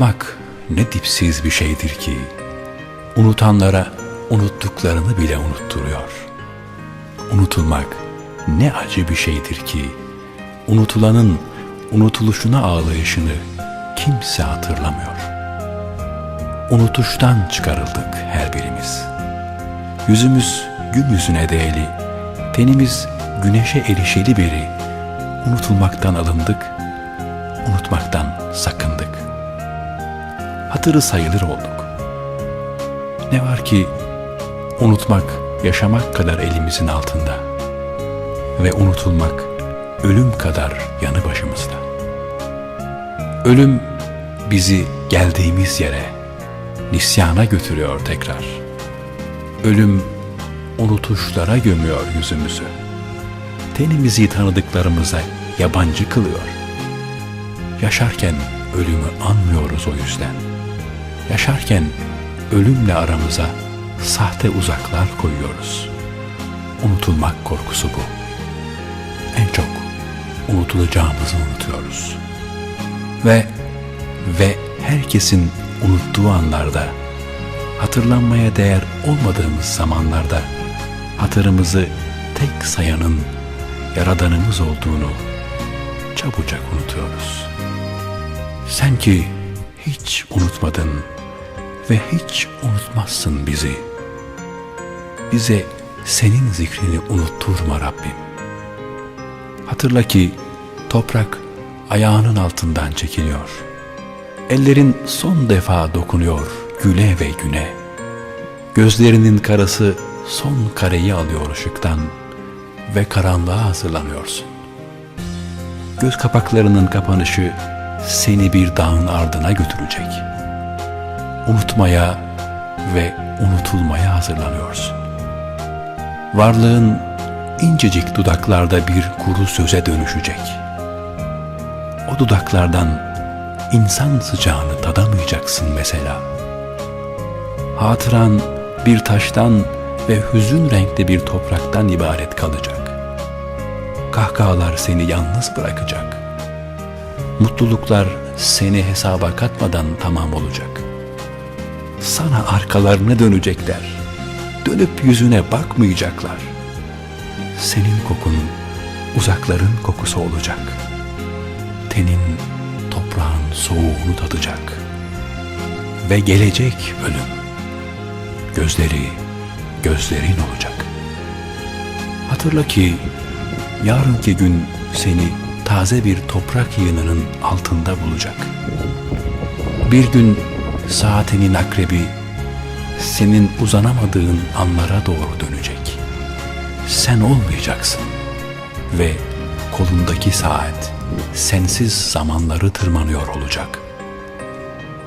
Unutmak ne dipsiz bir şeydir ki, unutanlara unuttuklarını bile unutturuyor. Unutulmak ne acı bir şeydir ki, unutulanın unutuluşuna ağlayışını kimse hatırlamıyor. Unutuştan çıkarıldık her birimiz. Yüzümüz gün yüzüne değeli, tenimiz güneşe erişeli beri unutulmaktan alındık, unutmaktan sakındık. Hatırı sayılır olduk. Ne var ki unutmak yaşamak kadar elimizin altında ve unutulmak ölüm kadar yanı başımızda. Ölüm bizi geldiğimiz yere, nisyana götürüyor tekrar. Ölüm unutuşlara gömüyor yüzümüzü. Tenimizi tanıdıklarımıza yabancı kılıyor. Yaşarken ölümü anmıyoruz o yüzden. Yaşarken ölümle aramıza sahte uzaklar koyuyoruz. Unutulmak korkusu bu. En çok unutulacağımızı unutuyoruz. Ve ve herkesin unuttuğu anlarda, hatırlanmaya değer olmadığımız zamanlarda hatırımızı tek sayanın Yaradanımız olduğunu çabucak unutuyoruz. Sen ki hiç unutmadın ve hiç unutmazsın bizi. Bize senin zikrini unutturma Rabbim. Hatırla ki toprak ayağının altından çekiliyor. Ellerin son defa dokunuyor güle ve güne. Gözlerinin karası son kareyi alıyor ışıktan ve karanlığa hazırlanıyorsun. Göz kapaklarının kapanışı seni bir dağın ardına götürecek. Unutmaya ve unutulmaya hazırlanıyorsun. Varlığın incecik dudaklarda bir kuru söze dönüşecek. O dudaklardan insan sıcağını tadamayacaksın mesela. Hatıran bir taştan ve hüzün renkli bir topraktan ibaret kalacak. Kahkahalar seni yalnız bırakacak. Mutluluklar seni hesaba katmadan tamam olacak. Sana arkalarına dönecekler. Dönüp yüzüne bakmayacaklar. Senin kokun uzakların kokusu olacak. Tenin toprağın soğuğunu tadacak. Ve gelecek ölüm. Gözleri gözlerin olacak. Hatırla ki yarınki gün seni taze bir toprak yığınının altında bulacak. Bir gün saatinin akrebi senin uzanamadığın anlara doğru dönecek. Sen olmayacaksın ve kolundaki saat sensiz zamanları tırmanıyor olacak.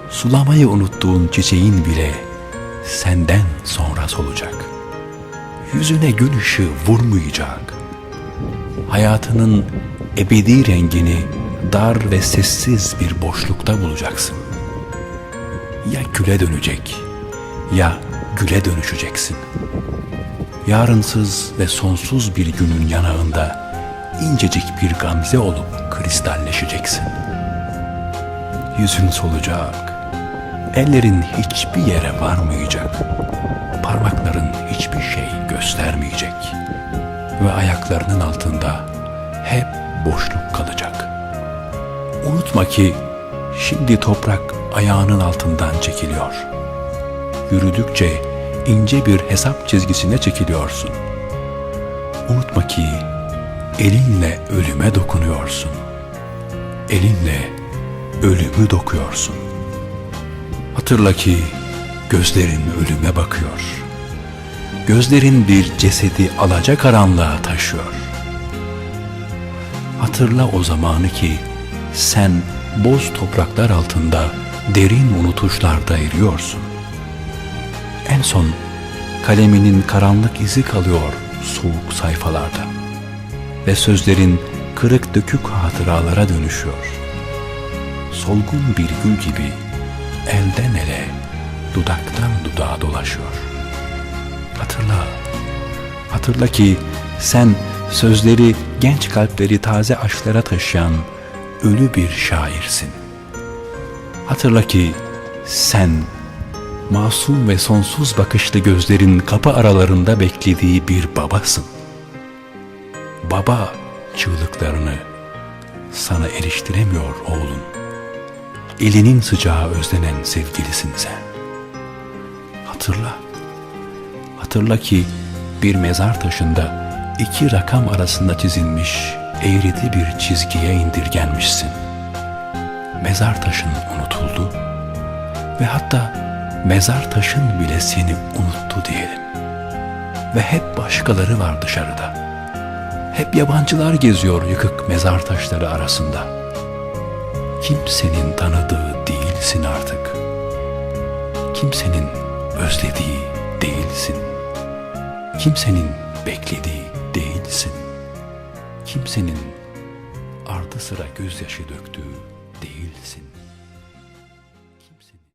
Sulamayı unuttuğun çiçeğin bile senden sonra solacak. Yüzüne gün ışığı vurmayacak. Hayatının ebedi rengini dar ve sessiz bir boşlukta bulacaksın. Ya küle dönecek ya güle dönüşeceksin. Yarınsız ve sonsuz bir günün yanağında incecik bir gamze olup kristalleşeceksin. Yüzün solacak, Ellerin hiçbir yere varmayacak. Parmakların hiçbir şey göstermeyecek. Ve ayaklarının altında hep boşluk kalacak. Unutma ki şimdi toprak ayağının altından çekiliyor. Yürüdükçe ince bir hesap çizgisine çekiliyorsun. Unutma ki elinle ölüme dokunuyorsun. Elinle ölümü dokuyorsun. Hatırla ki gözlerin ölüme bakıyor. Gözlerin bir cesedi alaca karanlığa taşıyor. Hatırla o zamanı ki sen boz topraklar altında derin unutuşlarda eriyorsun. En son kaleminin karanlık izi kalıyor soğuk sayfalarda ve sözlerin kırık dökük hatıralara dönüşüyor. Solgun bir gül gibi elden ele, dudaktan dudağa dolaşıyor. Hatırla, hatırla ki sen sözleri genç kalpleri taze aşklara taşıyan ölü bir şairsin. Hatırla ki sen masum ve sonsuz bakışlı gözlerin kapı aralarında beklediği bir babasın. Baba çığlıklarını sana eriştiremiyor oğlun. Elinin sıcağı özlenen sevgilisin sen. Hatırla. Hatırla ki bir mezar taşında iki rakam arasında çizilmiş eğriti bir çizgiye indirgenmişsin. Mezar taşın unutuldu ve hatta mezar taşın bile seni unuttu diyelim. Ve hep başkaları var dışarıda. Hep yabancılar geziyor yıkık mezar taşları arasında. Kimsenin tanıdığı değilsin artık. Kimsenin özlediği değilsin. Kimsenin beklediği değilsin. Kimsenin ardı sıra gözyaşı döktüğü değilsin.